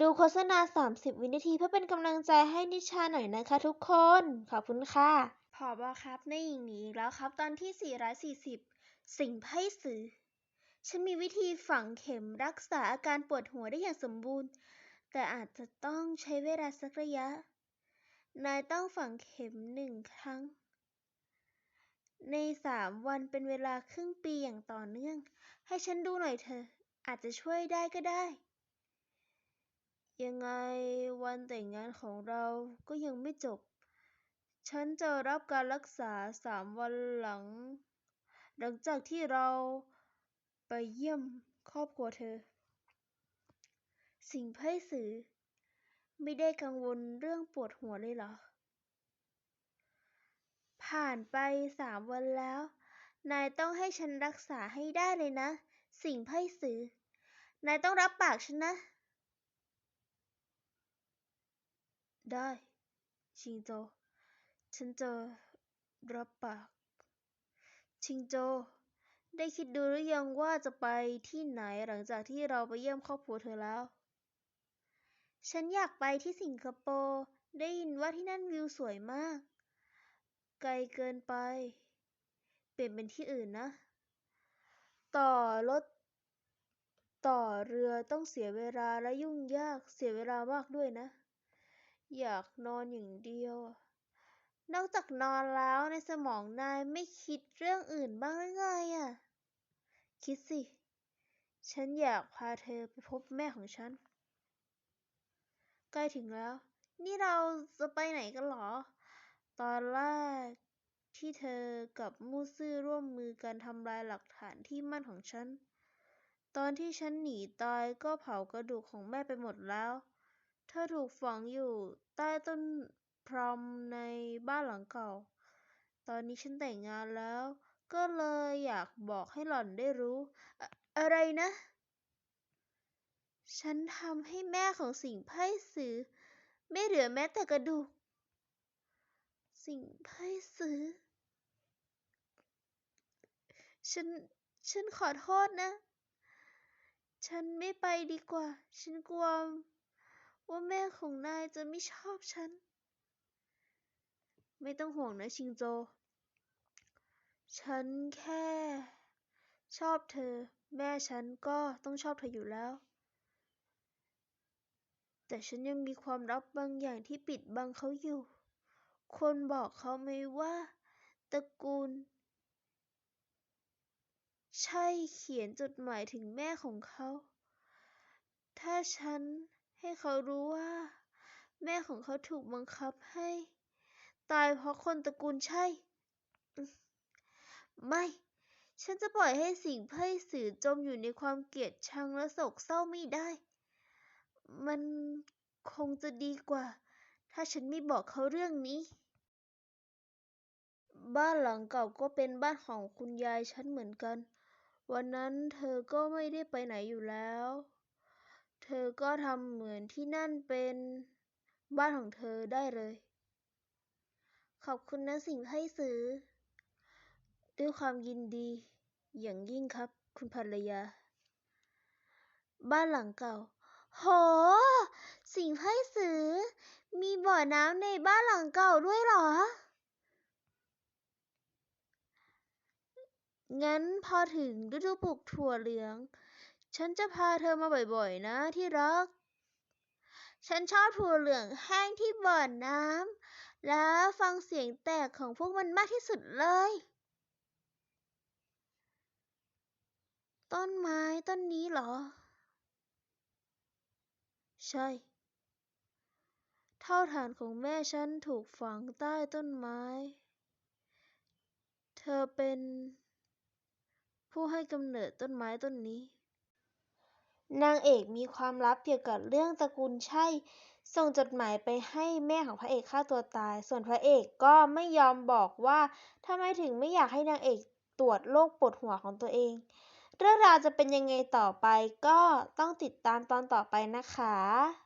ดูโฆษณา 30 วินาทีเพื่อเป็นกำลังใจให้นิชาหน่อยนะคะทุกคน ขอบคุณค่ะผอบอครับในหญิงนีอีกแล้วครับตอนที่ 440 สิ่งไพ่สื่อ ฉันมีวิธีฝังเข็มรักษาอาการปวดหัวได้อย่างสมบูรณ์ แต่อาจจะต้องใช้เวลาสักระยะ นายต้องฝังเข็มหนึ่งครั้ง ในสามวันเป็นเวลาครึ่งปีอย่างต่อเนื่อง ให้ฉันดูหน่อยเถออาจจะช่วยได้ก็ได้ ยังไงวันแต่งงานของเราก็ยังไม่จบ ฉันจะรับการรักษาสามวันหลัง หลังจากที่เราไปเยี่ยมครอบครัวเธอ สิ่งไพ่สื่อ ไม่ได้กังวลเรื่องปวดหัวเลยเหรอ ผ่านไปสามวันแล้ว นายต้องให้ฉันรักษาให้ได้เลยนะ สิ่งไพ่สื่อนายต้องรับปากฉันนะ ได้ชิงโจ ฉันจะรับปาก ชิงโจ ได้คิดดูหรือยังว่าจะไปที่ไหนหลังจากที่เราไปเยี่ยมครอบครัวเธอแล้ว ฉันอยากไปที่สิงคโปร์ได้ยินว่าที่นั่นวิวสวยมาก ไกลเกินไป เปลี่ยนเป็นที่อื่นนะ ต่อรถ ต่อเรือต้องเสียเวลาและยุ่งยากเสียเวลามากด้วยนะ อยากนอนอย่างเดียว นอกจากนอนแล้วในสมองนายไม่คิดเรื่องอื่นบ้างหรือไงอะคิดสิ ฉันอยากพาเธอไปพบแม่ของฉัน ใกล้ถึงแล้ว นี่เราจะไปไหนกันหรอ ตอนแรกที่เธอกับมูซื่อร่วมมือกันทำลายหลักฐานที่มั่นของฉัน ตอนที่ฉันหนีตายก็เผากระดูกของแม่ไปหมดแล้ว เธอถูกฝังอยู่ใต้ต้นพรอมในบ้านหลังเก่า ตอนนี้ฉันแต่งงานแล้ว ก็เลยอยากบอกให้หล่อนได้รู้อะอะไรนะ ฉันทำให้แม่ของสิงไพ่สื่อไม่เหลือแม้แต่กระดูก สิงไพ่สือ ฉัน ฉันขอโทษนะ ฉันไม่ไปดีกว่า ฉันกลัว ว่าแม่ของนายจะไม่ชอบฉัน ไม่ต้องห่วงนะชิงโจ ฉันแค่ ชอบเธอ แม่ฉันก็ต้องชอบเธออยู่แล้ว แต่ฉันยังมีความลับบางอย่างที่ปิดบังเขาอยู่ คนบอกเขาไหมว่าตระกูล ใช่เขียนจดหมายถึงแม่ของเขา ถ้าฉัน ให้เขารู้ว่า แม่ของเขาถูกบังคับให้ ตายเพราะคนตระกูลใช่อืมไม่ ฉันจะปล่อยให้สิ่งไพ่สื่อจมอยู่ในความเกลียดชังและโศกเศร้าไม่ได้ มันคงจะดีกว่า ถ้าฉันไม่บอกเขาเรื่องนี้ บ้านหลังเก่าก็เป็นบ้านของคุณยายฉันเหมือนกัน วันนั้นเธอก็ไม่ได้ไปไหนอยู่แล้ว เธอก็ทำเหมือนที่นั่นเป็นบ้านของเธอได้เลย ขอบคุณนะสิ่งไพ่สื่อด้วยความยินดี อย่างยิ่งครับ คุณภรรยา บ้านหลังเก่า โห สิ่งไพ่สื่อมีบ่อน้ำในบ้านหลังเก่าด้วยเหรอ งั้นพอถึงฤดูปลูกถั่วเหลือง ฉันจะพาเธอมาบ่อยๆ นะที่รัก ฉันชอบถั่วเหลืองแห้งที่บ่อน้ำ และฟังเสียงแตกของพวกมันมากที่สุดเลย ต้นไม้ต้นนี้เหรอ ใช่ เท่าฐานของแม่ฉันถูกฝังใต้ต้นไม้ เธอเป็นผู้ให้กำเนิดต้นไม้ต้นนี้ นางเอกมีความลับเกี่ยวกับเรื่องตระกูลใช่ ส่งจดหมายไปให้แม่ของพระเอกฆ่าตัวตาย ส่วนพระเอกก็ไม่ยอมบอกว่าทำไมถึงไม่อยากให้นางเอกตรวจโรคปวดหัวของตัวเอง เรื่องราวจะเป็นยังไงต่อไปก็ต้องติดตามตอนต่อไปนะคะ